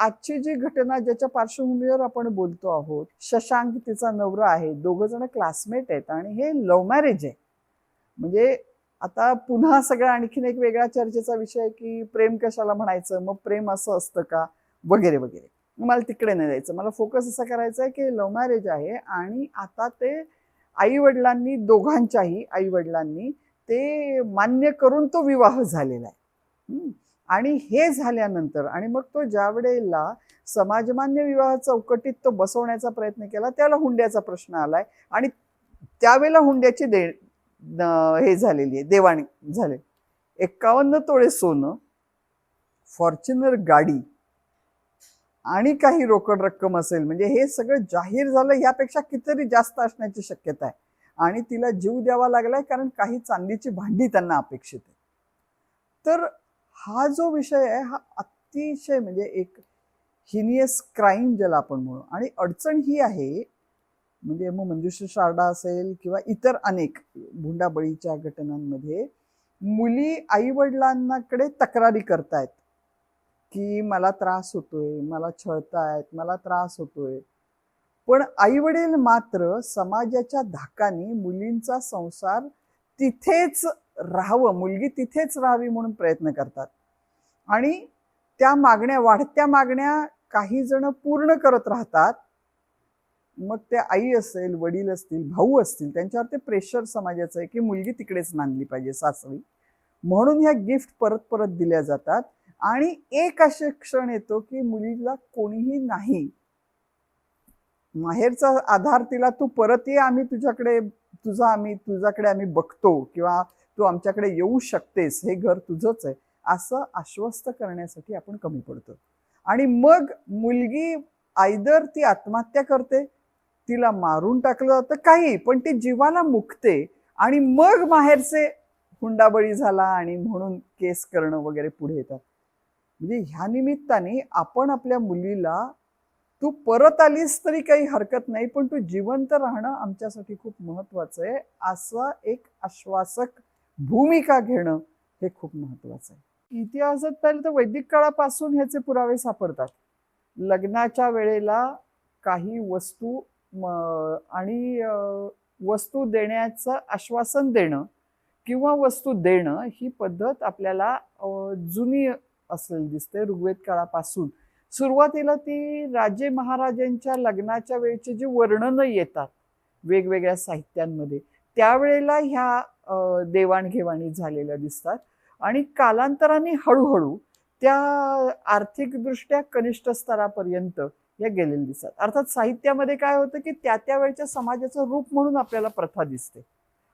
आजची जी घटना ज्याच्या पार्श्वभूमीवर आपण बोलतो आहोत शशांक तिचा नवरा आहे दोघं जण क्लासमेट आहेत आणि हे लव्ह मॅरेज आहे. म्हणजे आता पुन्हा सगळा आणखीन एक वेगळा चर्चेचा विषय की प्रेम कशाला म्हणायचं मग प्रेम असं असतं का वगैरे वगैरे. मला तिकडे नाही जायचं. मला फोकस असा करायचा आहे की लव्ह मॅरेज आहे आणि आता ते आई वडिलांनी दोघांच्याही आई वडिलांनी ते मान्य करून तो विवाह झालेला आहे. आणि हे झाल्यानंतर आणि मग तो ज्या वेळेला समाजमान्य विवाह चौकटीत तो बसवण्याचा प्रयत्न केला त्याला हुंड्याचा प्रश्न आलाय. आणि त्यावेळेला हुंड्याची दे हे झालेली आहे देवाणी झाले एक्कावन्न तोळे सोनं फॉर्च्युनर गाडी आणि काही रोकड रक्कम असेल. म्हणजे हे सगळं जाहीर झालं यापेक्षा कितीतरी जास्त असण्याची शक्यता आहे. आणि तिला जीव द्यावा लागलाय कारण काही चांदीची भांडी त्यांना अपेक्षित आहे. तर हा जो विषय आहे हा अतिशय म्हणजे एक हिनियस क्राईम ज्याला आपण म्हणू. आणि अडचण ही आहे म्हणजे मग मंजुश्री शारदा असेल किंवा इतर अनेक भुंडाबळीच्या घटनांमध्ये मुली आईवडिलांनाकडे तक्रारी करतायत की मला त्रास होतोय मला छळतायत मला त्रास होतोय. पण आई वडील मात्र समाजाच्या धाकाने मुलींचा संसार तिथेच राहावं. मुलगी तिथेच राहावी म्हणून प्रयत्न करतात. आणि त्या मागण्या वाढत्या मागण्या काही जण पूर्ण करत राहतात. मग ते आई असेल वडील असतील भाऊ असतील त्यांच्यावर ते प्रेशर समाजाचं आहे की मुलगी तिकडेच नांदली पाहिजे सासरी. म्हणून ह्या गिफ्ट परत परत दिल्या जातात. आणि एक असे क्षण येतो की मुलीला कोणीही नाही. माहेरचा आधार तिला तू परत ये आम्ही तुझ्याकडे तुझा आम्ही तुझ्याकडे आम्ही बघतो किंवा तू आमच्याकडे येऊ शकतेस हे घर तुझंच आहे. असं आश्वस्त करण्यासाठी आपण कमी पडतो. आणि मग मुलगी आयदर ती आत्महत्या करते तिला मारून टाकलं जातं काही पण ती जीवाला मुकते आणि मग माहेरचे हुंडाबळी झाला आणि म्हणून केस करणं वगैरे पुढे येतात. म्हणजे ह्या निमित्ताने आपण आपल्या मुलीला तू परत आलीस तरी काही हरकत नाही पण तू जिवंत राहणं आमच्यासाठी खूप महत्वाचं आहे असं एक आश्वासक भूमिका घेणं हे खूप महत्वाचं आहे. इतिहासात पाहिलं तर वैदिक काळापासून ह्याचे पुरावे सापडतात. लग्नाच्या वेळेला काही वस्तू म- आणि वस्तू देण्याचं आश्वासन देणं किंवा वस्तू देणं ही पद्धत आपल्याला जुनी असलेली दिसते ऋग्वेद काळापासून. सुरुवातीला ती राजे महाराजांच्या लग्नाच्या वेळची जी वर्णनं येतात वेगवेगळ्या साहित्यांमध्ये त्यावेळेला ह्या देवाणघेवाणी झालेल्या दिसतात. आणि कालांतराने हळूहळू त्या आर्थिकदृष्ट्या कनिष्ठ स्तरापर्यंत या गेलेल्या दिसतात. अर्थात साहित्यामध्ये काय होतं की त्या त्या वेळच्या समाजाचं रूप म्हणून आपल्याला प्रथा दिसते.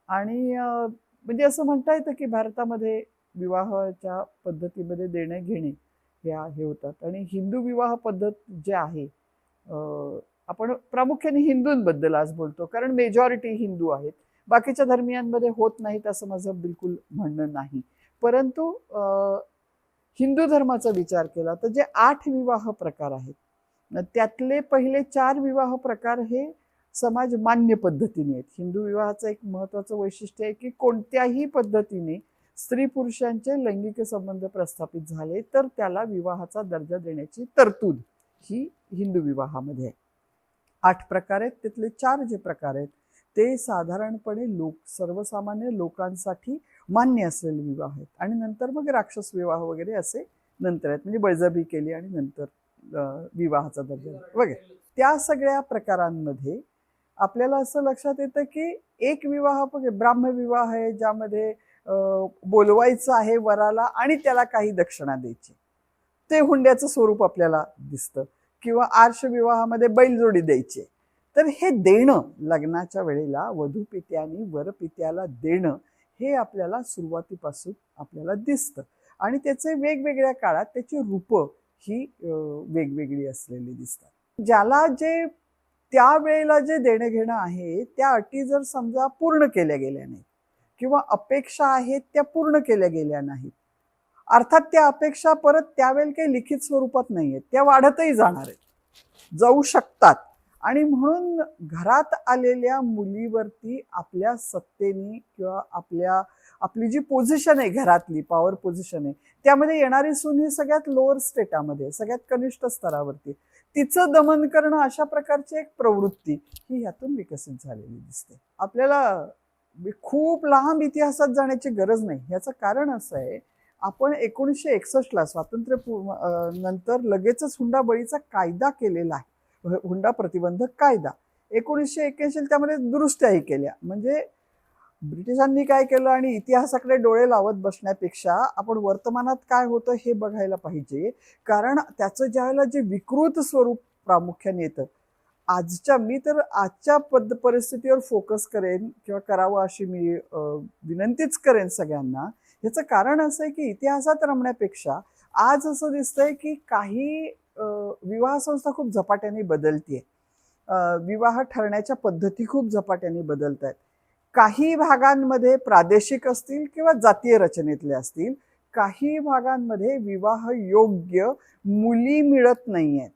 आणि म्हणजे असं म्हणता येतं की भारतामध्ये विवाहाच्या पद्धतीमध्ये देणे घेणे ह्या हे होतात. आणि हिंदू विवाह पद्धत जे आहे आपण प्रामुख्याने हिंदूंबद्दल आज बोलतो. कारण मेजॉरिटी हिंदू आहेत. बाकीच्या धर्मियांमध्ये होत नाहीत असं माझं बिलकुल म्हणणं नाही. परंतु हिंदू धर्माचा विचार केला तर जे आठ विवाह प्रकार आहेत त्यातले पहिले चार विवाह प्रकार हे समाज मान्य पद्धतीने आहेत. हिंदू विवाहाचं एक महत्त्वाचं वैशिष्ट्य आहे की कोणत्याही पद्धतीने स्त्री पुरुषांचे लैंगिक संबंध प्रस्थापित झाले तर त्याला विवाहाचा दर्जा देण्याची तरतूद ही हिंदू विवाहामध्ये आहे. आठ प्रकार आहेत त्यातले चार जे प्रकार आहेत ते साधारणपणे लोक सर्वसामान्य लोकांसाठी मान्य असलेले विवाह आहेत. आणि नंतर मग राक्षस विवाह वगैरे असे नंतर आहेत. म्हणजे बळजबी केली आणि नंतर विवाहाचा दर्जा वगैरे. त्या सगळ्या प्रकारांमध्ये आपल्याला असं लक्षात येतं की एक विवाह बघे ब्राह्मविवाह आहे ज्यामध्ये बोलवायचं आहे वराला आणि त्याला काही दक्षिणा द्यायची. ते हुंड्याचं स्वरूप आपल्याला दिसतं. किंवा आर्ष विवाहामध्ये बैलजोडी द्यायची. तर हे देणं लग्नाच्या वेळेला वधूपित्याने वरपित्याला देणं हे आपल्याला सुरुवातीपासून आपल्याला दिसतं. आणि त्याचे वेगवेगळ्या काळात त्याची रूपं ही वेगवेगळी असलेली दिसतात. ज्याला जे त्यावेळेला जे देणं घेणं आहे त्या अटी जर समजा पूर्ण केल्या गेल्या नाहीत किंवा अपेक्षा आहेत त्या पूर्ण केल्या गेल्या नाहीत अर्थात त्या अपेक्षा परत त्यावेळेला काही लिखित स्वरूपात नाही आहेत त्या वाढतही जाणार आहेत. जाऊ शकतात. आणि म्हणून घरात आलेल्या मुलीवरती आपल्या सत्तेने किंवा आपल्या आपली जी पोझिशन आहे घरातली पॉवर पोझिशन आहे त्यामध्ये येणारी सून ही सगळ्यात लोअर स्टेटामध्ये सगळ्यात कनिष्ठ स्तरावरती. तिचं दमन करणं अशा प्रकारची एक प्रवृत्ती ही ह्यातून विकसित झालेली दिसते. आपल्याला खूप लांब इतिहासात जाण्याची गरज नाही. ह्याचं कारण असं आहे आपण एकोणीसशे एकसष्टला स्वातंत्र्य नंतर लगेचच हुंडाबळीचा कायदा केलेला आहे. हुंडा प्रतिबंधक कायदा. एकोणीसशे एक्क्याऐंशी त्यामध्ये दुरुस्त्याही केल्या. म्हणजे ब्रिटिशांनी काय केलं आणि इतिहासाकडे डोळे लावत बसण्यापेक्षा आपण वर्तमानात काय होतं हे बघायला पाहिजे. कारण त्याचं ज्यावेळेला जे विकृत स्वरूप प्रामुख्याने येतं आजच्या मी तर आजच्या पद परिस्थितीवर फोकस करेन किंवा करावं अशी मी विनंतीच करेन सगळ्यांना. ह्याचं कारण असं आहे की इतिहासात रमण्यापेक्षा आज असं दिसतंय की काही विवाह संस्था खूप झपाट्याने बदलतीये. विवाह ठरण्याच्या पद्धती खूप झपाट्याने बदलत आहेत काही भागांमध्ये प्रादेशिक असतील किंवा जातीय रचनेतले असतील काही भागांमध्ये विवाह योग्य मुली मिळत नाही आहेत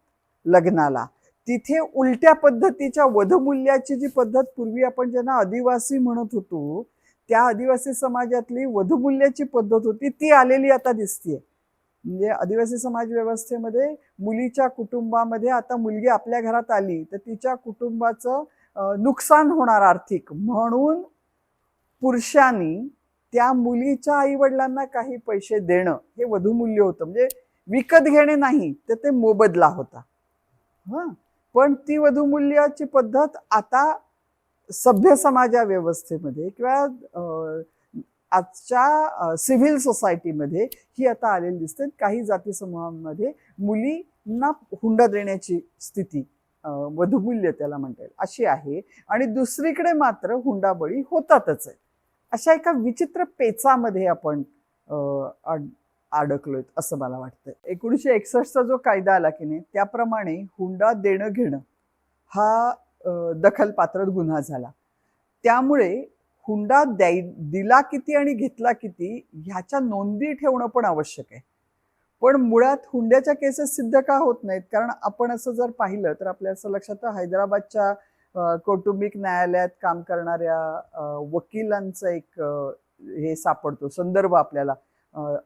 लग्नाला. तिथे उलट्या पद्धतीच्या वधमूल्याची जी पद्धत पूर्वी आपण ज्यांना आदिवासी म्हणत होतो त्या आदिवासी समाजातली वधमूल्याची पद्धत होती ती आलेली आता दिसतीये. म्हणजे आदिवासी समाज व्यवस्थेमध्ये मुलीच्या कुटुंबामध्ये आता मुलगी आपल्या घरात आली तर तिच्या कुटुंबाचं नुकसान होणार आर्थिक. म्हणून पुरुषांनी त्या मुलीच्या आईवडिलांना काही पैसे देणं हे वधूमूल्य होतं. म्हणजे विकत घेणे नाही तर ते मोबदला होता. हां. पण ती वधूमूल्याची पद्धत आता सभ्य समाजा व्यवस्थेमध्ये किंवा आजच्या सिव्हिल सोसायटीमध्ये ही आता आलेली दिसते. काही जाती समूहांमध्ये मुलींना हुंडा देण्याची स्थिती वधुमूल्य वधूमूल्य त्याला म्हणता येईल अशी आहे. आणि दुसरीकडे मात्र हुंडाबळी होतातच आहे अशा एका विचित्र पेचामध्ये आपण अं, अड- अडकलोय असं मला वाटतं एकोणीसशे एकसष्टचा जो कायदा आला की नाही त्याप्रमाणे हुंडा देणं घेणं हा दखलपात्र गुन्हा झाला. त्यामुळे हुंडा द्याय दिला किती आणि घेतला किती ह्याच्या नोंदी ठेवणं पण आवश्यक आहे. पण मुळात हुंड्याच्या केसेस सिद्ध का होत नाहीत? कारण आपण असं जर पाहिलं तर आपल्या असं लक्षात हैदराबादच्या कौटुंबिक न्यायालयात काम करणाऱ्या वकिलांचं एक हे सापडतो संदर्भ आपल्याला.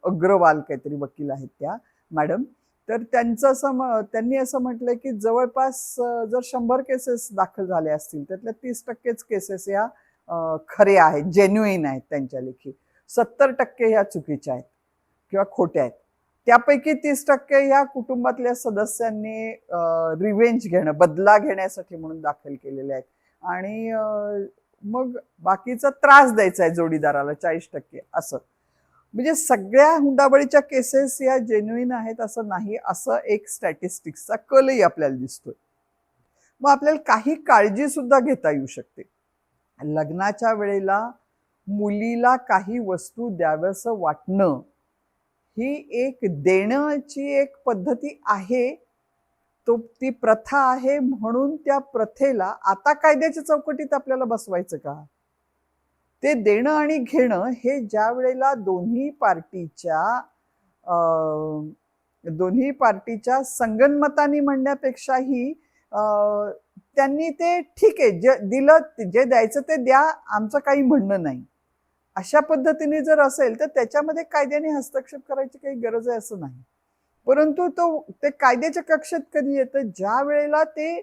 अग्रवाल काहीतरी वकील आहेत त्या मॅडम. तर त्यांचं असं त्यांनी असं म्हटलंय की जवळपास जर शंभर केसेस दाखल झाले असतील त्यातल्या तीस टक्केच केसेस या खरे आहेत जेन्युइन आहेत त्यांच्या लेखी. सत्तर टक्के ह्या चुकीच्या आहेत किंवा खोट्या आहेत. त्यापैकी तीस टक्के ह्या कुटुंबातल्या सदस्यांनी रिवेंज घेणं बदला घेण्यासाठी म्हणून दाखल केलेले आहेत. आणि मग बाकीचा त्रास द्यायचा आहे जोडीदाराला चाळीस टक्के असं. म्हणजे सगळ्या हुंडाबळीच्या केसेस या जेन्युइन आहेत असं नाही असं एक स्टॅटिस्टिक्सचा कलही आपल्याला दिसतोय. मग आपल्याला काही काळजी सुद्धा घेता येऊ शकते. लग्नाच्या वेळेला मुलीला काही वस्तू द्यावंसं वाटणं ही एक देण्याची एक पद्धती आहे. तो ती प्रथा आहे म्हणून त्या प्रथेला आता कायद्याच्या चौकटीत आपल्याला बसवायचं का? ते देणं आणि घेणं हे ज्या वेळेला दोन्ही पार्टीच्या अं, दोन्ही पार्टीच्या संगनमतानी म्हणण्यापेक्षाही त्यांनी ते ठीक आहे जे दिलं जे द्यायचं ते द्या आमचं काही म्हणणं नाही. अशा पद्धतीने जर असेल तर त्याच्यामध्ये कायद्याने हस्तक्षेप करायची काही गरज आहे असं नाही. परंतु तो ते कायद्याच्या कक्षेत कधी येतं? ज्या वेळेला ते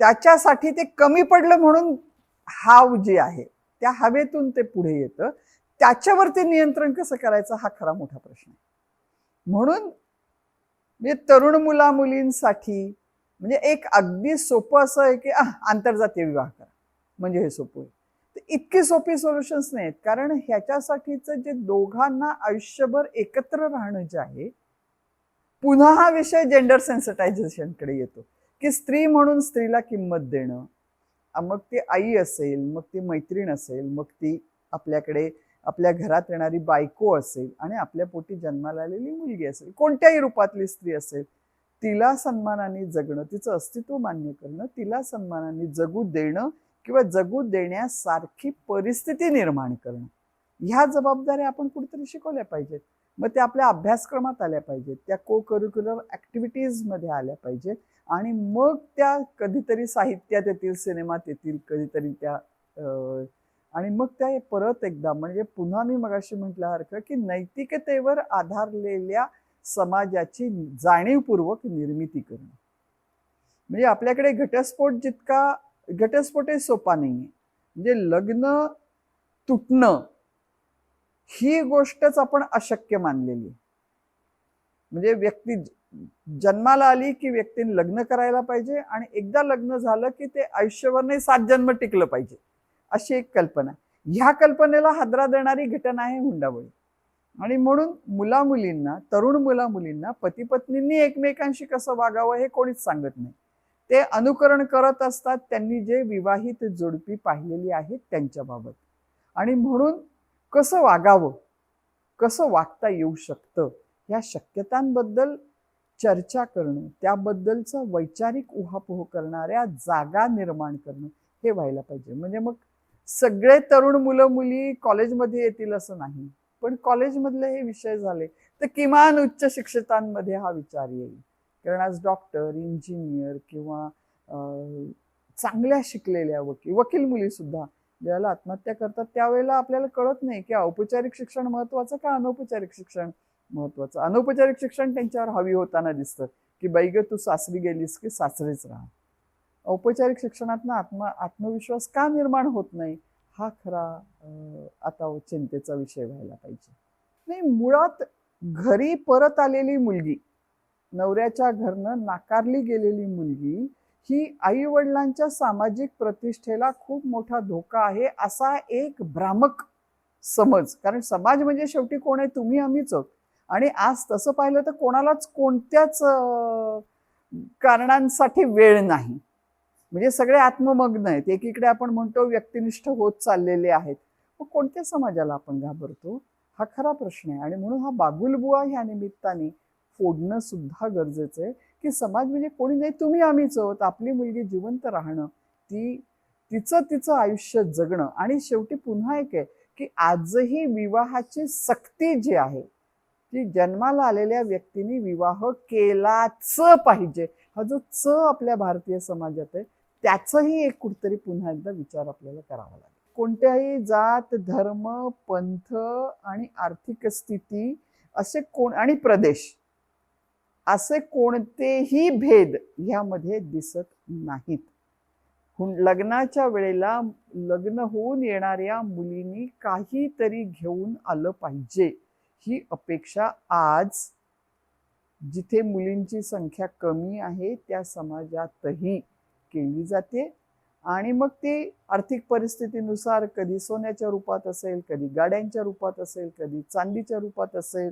त्याच्यासाठी ते कमी पडलं म्हणून हाव जे आहे त्या हवेतून ते पुढे येतं. त्याच्यावरती नियंत्रण कसं करायचं? हा खरा मोठा प्रश्न आहे. म्हणून म्हणजे तरुण मुला मुलींसाठी म्हणजे एक अगदी सोपं असं आहे की आंतरजातीय विवाह करा. म्हणजे हे सोपं आहे तर इतकी सोपी सोल्युशन्स नाहीत. कारण ह्याच्यासाठीचं जे दोघांना आयुष्यभर एकत्र राहणं जे आहे पुन्हा हा विषय जेंडर सेन्सिटायझेशनकडे येतो. की स्त्री म्हणून स्त्रीला किंमत देणं मग ती आई असेल मग ती मैत्रीण असेल मग ती आपल्याकडे आपल्या घरात येणारी बायको असेल आणि आपल्या पोटी जन्माला आलेली मुलगी असेल कोणत्याही रूपातली स्त्री असेल तिला सन्मानाने जगणं तिचं अस्तित्व मान्य करणं तिला सन्मानाने जगू देणं किंवा जगू देण्यासारखी परिस्थिती निर्माण करणं. ह्या जबाबदाऱ्या आपण कुठेतरी शिकवल्या पाहिजेत. मग त्या आपल्या अभ्यासक्रमात आल्या पाहिजेत त्या को करिक्युलर ॲक्टिव्हिटीजमध्ये आल्या पाहिजेत आणि मग त्या कधीतरी साहित्यात येतील सिनेमात येतील कधीतरी त्या आणि मग त्या परत एकदा म्हणजे पुन्हा मी मगाशी म्हटल्यासारखं की नैतिकतेवर आधारलेल्या समाजाची जाणीवपूर्वक निर्मिती करणं. म्हणजे आपल्याकडे घटस्फोट जितका घटस्फोटही सोपा नाही आहे म्हणजे लग्न तुटणं ही गोष्टच आपण अशक्य मानलेली म्हणजे व्यक्ती जन्माला आली की व्यक्तीने लग्न करायला पाहिजे आणि एकदा लग्न झालं की ते आयुष्यभर नाही सात जन्म टिकलं पाहिजे. अशी एक कल्पना. ह्या कल्पनेला हादरा देणारी घटना आहे हुंडाबळी. आणि म्हणून मुला मुलींना तरुण मुला मुलींना पती पत्नींनी एकमेकांशी कसं वागावं हे कोणीच सांगत नाही. ते अनुकरण करत असतात त्यांनी जे विवाहित जोडपी पाहिलेली आहेत त्यांच्याबाबत आणि म्हणून कसं वागावं कसं वागता येऊ शकतं ह्या शक्यतांबद्दल चर्चा करणं त्याबद्दलचं वैचारिक उहापोह करणाऱ्या जागा निर्माण करणं हे व्हायला पाहिजे. म्हणजे मग सगळे तरुण मुलं मुली कॉलेजमध्ये येतील असं नाही. पण कॉलेजमधले हे विषय झाले तर किमान उच्च शिक्षितांमध्ये हा विचार येईल. कारण आज डॉक्टर इंजिनियर किंवा चांगल्या शिकलेल्या वकील वकील मुलीसुद्धा ज्याला ज्यावेळेला आत्महत्या करतात त्यावेळेला आपल्याला कळत नाही की औपचारिक शिक्षण महत्वाचं का अनौपचारिक शिक्षण महत्वाचं अनौपचारिक शिक्षण त्यांच्यावर हवी होताना दिसतं की बैग तू सासरी गेलीस की सासरीच राहा. औपचारिक शिक्षणातनं आत्म आत्मविश्वास का निर्माण होत नाही? हा खरा आता चिंतेचा विषय व्हायला पाहिजे. नाही मुळात घरी परत आलेली मुलगी नवऱ्याच्या घरनं नाकारली गेलेली मुलगी ही आई वडिलांच्या सामाजिक प्रतिष्ठेला खूप मोठा धोका आहे असा एक भ्रामक समज. कारण समाज म्हणजे शेवटी कोण आहे? तुम्ही आम्हीच आहोत. आणि आज तसं पाहिलं तर कोणालाच कोणत्याच कारणांसाठी वेळ नाही. म्हणजे सगळे आत्ममग्न आहेत. एकीकडे आपण म्हणतो व्यक्तिनिष्ठ होत चाललेले आहेत. मग कोणत्या समाजाला आपण घाबरतो? हा खरा प्रश्न आहे. आणि म्हणून हा बागुलबुवा ह्या निमित्ताने फोडणं सुद्धा गरजेचं आहे. की समाज म्हणजे कोणी नाही तुम्ही आम्हीच आहोत. आपली मुलगी जिवंत राहणं ती तिचं तिचं आयुष्य जगणं. आणि शेवटी पुन्हा एक आहे की आजही विवाहाची सक्ती जी आहे ती जन्माला आलेल्या व्यक्तीने विवाह केलाच पाहिजे. हा जो च आपल्या भारतीय समाजात आहे त्याचंही एक कुठतरी पुन्हा एकदा विचार आपल्याला करावा लागेल. कोणत्याही जात धर्म पंथ आणि आर्थिक स्थिती असे कोण आणि प्रदेश असे कोणतेही भेद ह्यामध्ये दिसत नाहीत. लग्नाच्या वेळेला लग्न होऊन येणाऱ्या मुलींनी काहीतरी घेऊन आलं पाहिजे ही अपेक्षा आज जिथे मुलींची संख्या कमी आहे त्या समाजातही केली जाते. आणि मग ती आर्थिक परिस्थितीनुसार कधी सोन्याच्या रूपात असेल कधी गाड्यांच्या रूपात असेल कधी चांदीच्या रूपात असेल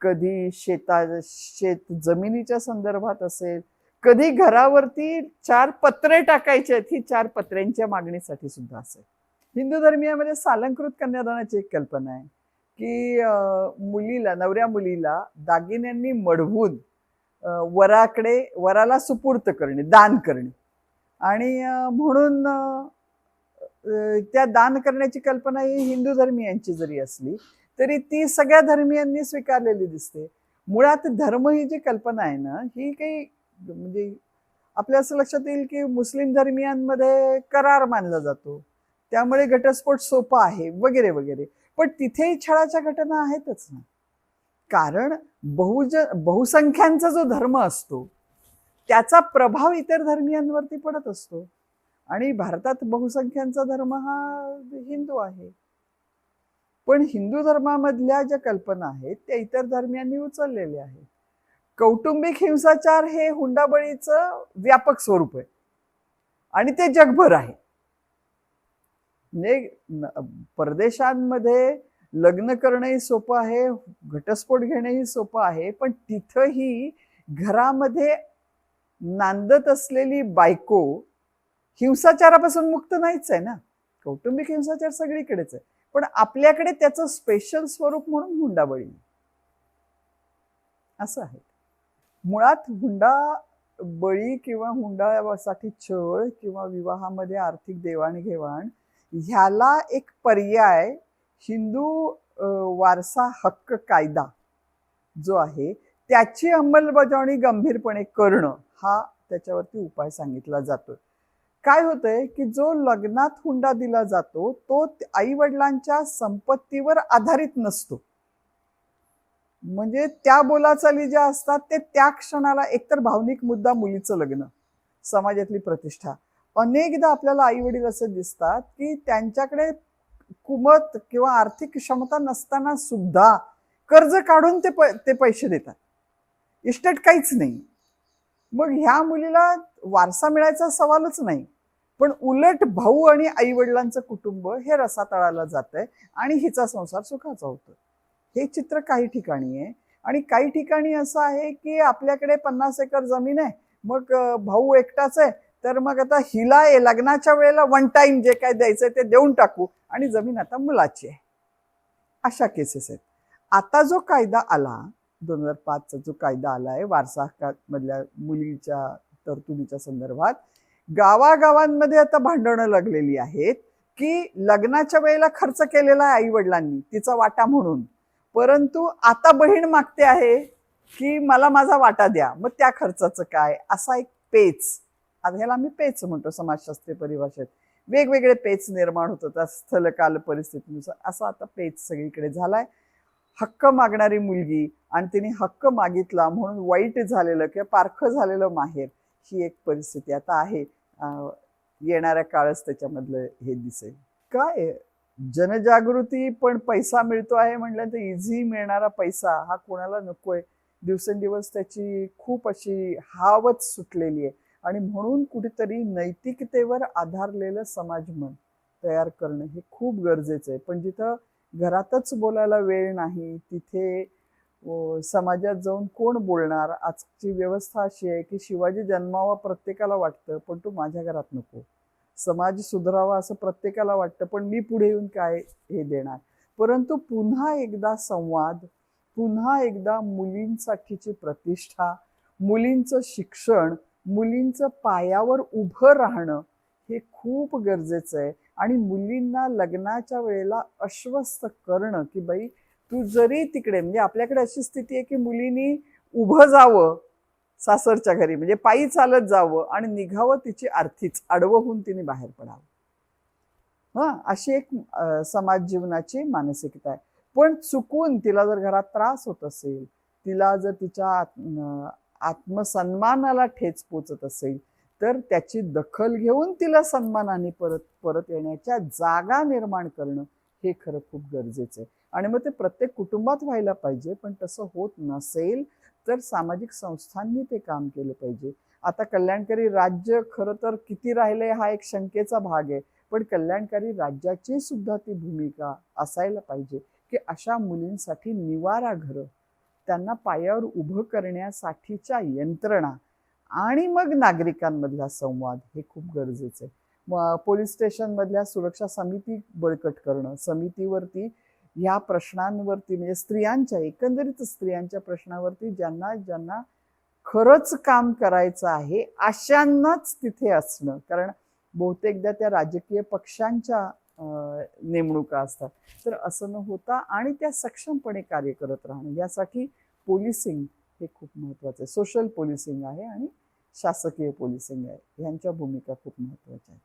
कधी शेता शेत जमिनीच्या संदर्भात असेल कधी घरावरती चार पत्रे टाकायचे आहेत ही चार पत्र्यांच्या मागणीसाठी सुद्धा असेल. हिंदू धर्मियामध्ये सालंकृत कन्यादानाची एक कल्पना आहे की मुलीला नवऱ्या मुलीला दागिन्यांनी मढवून वराकडे वराला सुपूर्त करणे दान करणे. आणि म्हणून त्या दान करण्याची कल्पना ही हिंदू धर्मियांची जरी असली तरी ती सगळ्या धर्मियांनी स्वीकारलेली दिसते. मुळात धर्म ही जी कल्पना आहे ना ही काही म्हणजे आपल्या असं लक्षात येईल की मुस्लिम धर्मियांमध्ये करार मानला जातो. त्यामुळे घटस्फोट सोपा आहे वगैरे वगैरे. पण तिथेही छळाच्या घटना आहेतच ना. कारण बहुज बहुसंख्यांचा जो धर्म असतो त्याचा प्रभाव इतर धर्मियांवरती पडत असतो. आणि भारतात बहुसंख्यांचा धर्म हा हिंदू आहे. पण हिंदू धर्मामधल्या ज्या कल्पना आहेत त्या इतर धर्मियांनी उचललेल्या आहेत. कौटुंबिक हिंसाचार हे हुंडाबळीचं व्यापक स्वरूप आहे. आणि ते जगभर आहे. म्हणजे परदेशांमध्ये लग्न करणंही सोपं आहे घटस्फोट घेणंही सोपं आहे पण तिथंही घरामध्ये नांदत असलेली बायको हिंसाचारापासून मुक्त नाहीच आहे ना. कौटुंबिक हिंसाचार सगळीकडेच आहे. पण आपल्याकडे त्याचं स्पेशल स्वरूप म्हणून हुंडाबळी. असं आहे. मुळात हुंडा बळी किंवा हुंडासाठी छळ किंवा विवाहामध्ये आर्थिक देवाणघेवाण ह्याला एक पर्याय हिंदू वारसा हक्क कायदा जो आहे त्याची अंमलबजावणी गंभीरपणे करणं हा त्याच्यावरती उपाय सांगितला जातो काय होतंय की जो लग्नात हुंडा दिला जातो तो आई वडिलांच्या संपत्तीवर आधारित नसतो. म्हणजे त्या बोलाचाली ज्या असतात ते त्या क्षणाला एकतर भावनिक मुद्दा मुलीचं लग्न समाजातली प्रतिष्ठा. अनेकदा आपल्याला आई वडील असं दिसतात की त्यांच्याकडे कुमत किंवा आर्थिक क्षमता नसताना सुद्धा कर्ज काढून ते पै- ते पैसे देतात. इस्टेट काहीच नाही. मग ह्या मुलीला वारसा मिळायचा सवालच नाही. पण उलट भाऊ आणि आई वडिलांचं कुटुंब हे रसातळाला जात आहे आणि हिचा संसार सुखाचा होतो हे चित्र काही ठिकाणी आहे. आणि काही ठिकाणी असं आहे की आपल्याकडे पन्नास एकर जमीन आहे. मग भाऊ एकटाच आहे. तर मग आता हिला आहे लग्नाच्या वेळेला वन टाइम जे काय द्यायचंय ते देऊन टाकू आणि जमीन आता मुलाची आहे. अशा केसेस आहेत. आता जो कायदा आला दोन हजार पाचचा जो कायदा आला आहे वारसा हक्कामधल्या मुलीच्या तरतुदीच्या संदर्भात गावागावांमध्ये आता भांडणं लागलेली आहेत की लग्नाच्या वेळेला खर्च केलेला आहे आई वडिलांनी तिचा वाटा म्हणून. परंतु आता बहीण मागते आहे की मला माझा वाटा द्या मग त्या खर्चाचं काय? असा एक पेच. आता ह्याला आम्ही पेच म्हणतो समाजशास्त्रीय परिभाषेत. वेगवेगळे पेच निर्माण होत होतात स्थलकाल परिस्थितीनुसार असा आता पेच सगळीकडे झालाय. हक्क मागणारी मुलगी आणि तिने हक्क मागितला म्हणून वाईट झालेलं किंवा पारखं झालेलं माहेर ही एक परिस्थिती आता आहे. येणाऱ्या काळच त्याच्यामधलं हे दिसेल. काय? जनजागृती पण पैसा मिळतो आहे म्हटलं तर इझी मिळणारा पैसा हा कोणाला नकोय. दिवसेंदिवस त्याची खूप अशी हावच सुटलेली आहे. आणि म्हणून कुठेतरी नैतिकतेवर आधारलेलं समाजमन तयार करणं हे खूप गरजेचं आहे. पण जिथं घरातच बोलायला वेळ नाही तिथे समाजात जाऊन कोण बोलणार? आजची व्यवस्था अशी आहे की शिवाजी जन्मावा प्रत्येकाला वाटतं पण तू माझ्या घरात नको. समाज सुधारावा असं प्रत्येकाला वाटतं पण मी पुढे येऊन काय हे देणार? परंतु पुन्हा एकदा संवाद पुन्हा एकदा मुलींसाठीची प्रतिष्ठा मुलींचं शिक्षण मुलींचं पायावर उभं राहणं हे खूप गरजेचं आहे. आणि मुलींना लग्नाच्या वेळेला अश्वस्त करणं की बाई तू जरी तिकडे म्हणजे आपल्याकडे अशी स्थिती आहे की मुलींनी उभं जावं सासरच्या घरी म्हणजे पायी चालत जावं आणि निघावं तिची आर्थीच आडवं होऊन तिने बाहेर पडावं. हा अशी एक समाज जीवनाची मानसिकता आहे. पण चुकून तिला जर घरात त्रास होत असेल तिला जर तिच्या आत्म- आत्मसन्मानाला ठेच पोचत असेल तर त्याची दखल घेऊन तिला सन्मानाने परत परत येण्याच्या जागा निर्माण करणं हे खरं खूप गरजेचं आहे. आणि मग ते प्रत्येक कुटुंबात व्हायला पाहिजे पण तसं होत नसेल तर सामाजिक संस्थांनी ते काम केलं पाहिजे. आता कल्याणकारी राज्य खरं तर किती राहिले हा एक शंकेचा भाग आहे पण कल्याणकारी राज्याची सुद्धा ती भूमिका असायला पाहिजे की अशा मुलींसाठी निवारा घरं त्यांना पायावर उभं करण्यासाठीच्या यंत्रणा आणि मग नागरिकांमधला संवाद हे खूप गरजेचं आहे. मग पोलीस स्टेशनमधल्या सुरक्षा समिती बळकट करणं समितीवरती ह्या प्रश्नांवरती म्हणजे स्त्रियांच्या एकंदरीत स्त्रियांच्या प्रश्नावरती ज्यांना ज्यांना खरंच काम करायचं आहे अशांनाच तिथे असणं. कारण बहुतेकदा त्या राजकीय पक्षांच्या नेमणुका असतात. तर असं न होता आणि त्या सक्षमपणे कार्य करत राहणं. यासाठी पोलिसिंग हे खूप महत्त्वाचं आहे. सोशल पोलिसिंग आहे आणि शासकीय पोलिसिंग आहे. ह्यांच्या भूमिका खूप महत्त्वाच्या आहेत.